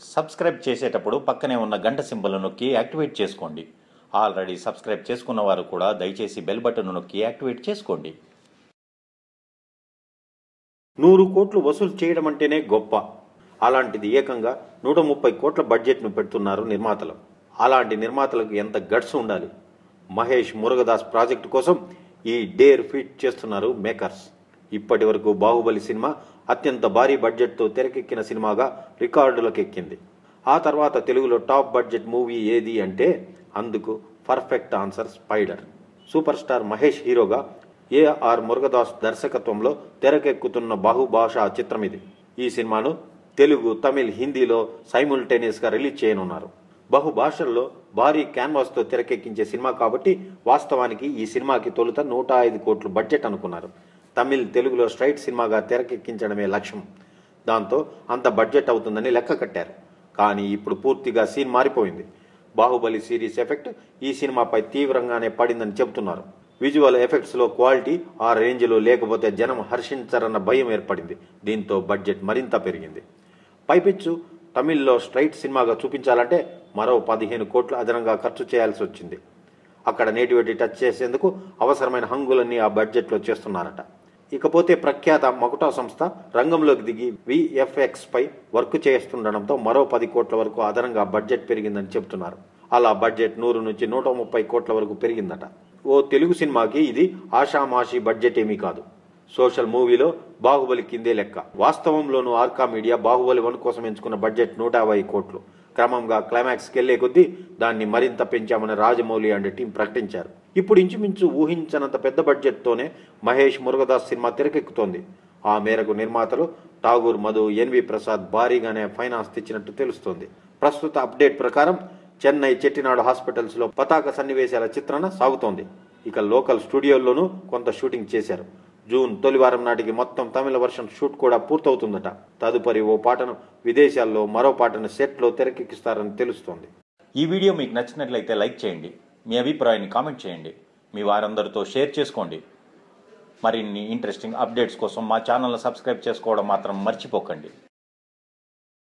Subscribe చేసేటప్పుడు పక్కనే ఉన్న గంట సింబల్ నొక్కి యాక్టివేట్ చేసుకోండి. ఆల్రెడీ సబ్స్క్రైబ్ చేసుకున్న వారు కూడా దయచేసి బెల్ బటన్ నొక్కి యాక్టివేట్ చేసుకోండి. నూరు కోట్లు వసూలు చేయడం అంటేనే గొప్ప. అలాంటిది ఏకంగా నూట ముప్పై కోట్ల బడ్జెట్ను పెడుతున్నారు నిర్మాతలు. అలాంటి నిర్మాతలకు ఎంత గట్స్ ఉండాలి? మహేష్ మురుగదాస్ ప్రాజెక్టు కోసం ఈ డేర్ ఫిట్ చేస్తున్నారు మేకర్స్. ఇప్పటి వరకు బాహుబలి సినిమా అత్యంత భారీ బడ్జెట్తో తెరకెక్కిన సినిమాగా రికార్డులకెక్కింది. ఆ తర్వాత తెలుగులో టాప్ బడ్జెట్ మూవీ ఏది అంటే అందుకు perfect answer Spyder. Super star Mahesh హీరోగా ఏఆర్ మురుగదాస్ దర్శకత్వంలో తెరకెక్కుతున్న బాహుభాషా చిత్రం ఇది. ఈ సినిమాను తెలుగు తమిళ్ హిందీలో సైముల్టేనియస్గా రిలీజ్ చేయనున్నారు. బహుభాషల్లో భారీ క్యాన్వాస్తో తెరకెక్కించే సినిమా కాబట్టి వాస్తవానికి ఈ సినిమాకి తొలుత నూట ఐదు కోట్లు బడ్జెట్ అనుకున్నారు. తమిళ్ తెలుగులో స్ట్రైట్ సినిమాగా తెరకెక్కించడమే లక్ష్యం. దాంతో అంత బడ్జెట్ అవుతుందని లెక్క కట్టారు. కానీ ఇప్పుడు పూర్తిగా సీన్ మారిపోయింది. బాహుబలి సిరీస్ ఎఫెక్ట్ ఈ సినిమాపై తీవ్రంగానే పడిందని చెబుతున్నారు. విజువల్ ఎఫెక్ట్స్లో క్వాలిటీ ఆ రేంజ్లో లేకపోతే జనం హర్షించరన్న భయం ఏర్పడింది. దీంతో బడ్జెట్ మరింత పెరిగింది. పైపిచ్చు తమిళ్ళో స్ట్రైట్ సినిమాగా చూపించాలంటే మరో పదిహేను కోట్లు అదనంగా ఖర్చు చేయాల్సి వచ్చింది. అక్కడ నేటివేటి టచ్ చేసేందుకు అవసరమైన హంగులన్నీ ఆ బడ్జెట్లో చేస్తున్నారట. ఇకపోతే ప్రఖ్యాత మకుటా సంస్థ రంగంలోకి దిగి విఎఫ్ఎక్స్ పై వర్క్ చేస్తుండడంతో మరో పది కోట్ల వరకు అదనంగా బడ్జెట్ పెరిగిందని చెబుతున్నారు. అలా బడ్జెట్ నూరు నుంచి నూట ముప్పై కోట్ల వరకు పెరిగిందట. ఓ తెలుగు సినిమాకి ఇది ఆషామాషి బడ్జెట్ ఏమీ కాదు. సోషల్ మూవీలో బాహుబలి కిందే లెక్క. వాస్తవంలోనూ ఆర్కా మీడియా బాహుబలి వన్ కోసం ఎంచుకున్న బడ్జెట్ నూట యాభై కోట్లు. క్రమంగా క్లైమాక్స్కి వెళ్ళే కొద్దీ దాన్ని మరింత పెంచామని రాజమౌళి అండ్ టీం ప్రకటించారు. ఇప్పుడు ఇంచుమించు ఊహించనంత పెద్ద బడ్జెట్తోనే మహేష్ మురుగదాస్ సినిమా తెరకెక్కుతోంది. ఆ మేరకు నిర్మాతలు ఠాగూర్ మధు ఎన్వి ప్రసాద్ భారీగానే ఫైనాన్స్ తెచ్చినట్టు తెలుస్తోంది. ప్రస్తుత అప్డేట్ ప్రకారం చెన్నై చెట్టినాడు హాస్పిటల్స్లో పతాక సన్నివేశాల చిత్రణ సాగుతోంది. ఇక లోకల్ స్టూడియోల్లోనూ కొంత షూటింగ్ చేశారు. జూన్ తొలివారం నాటికి మొత్తం తమిళ వర్షన్ షూట్ కూడా పూర్తవుతుందట. తదుపరి ఓ పాటను విదేశాల్లో మరో పాటను సెట్లో తెరకెక్కిస్తారని తెలుస్తోంది. ఈ వీడియో మీకు నచ్చినట్లయితే లైక్ చేయండి. మీ అభిప్రాయాన్ని కామెంట్ చేయండి. మీ వారందరితో షేర్ చేసుకోండి. మరిన్ని ఇంట్రెస్టింగ్ అప్డేట్స్ కోసం మా ఛానల్ని సబ్స్క్రైబ్ చేసుకోవడం మాత్రం మర్చిపోకండి.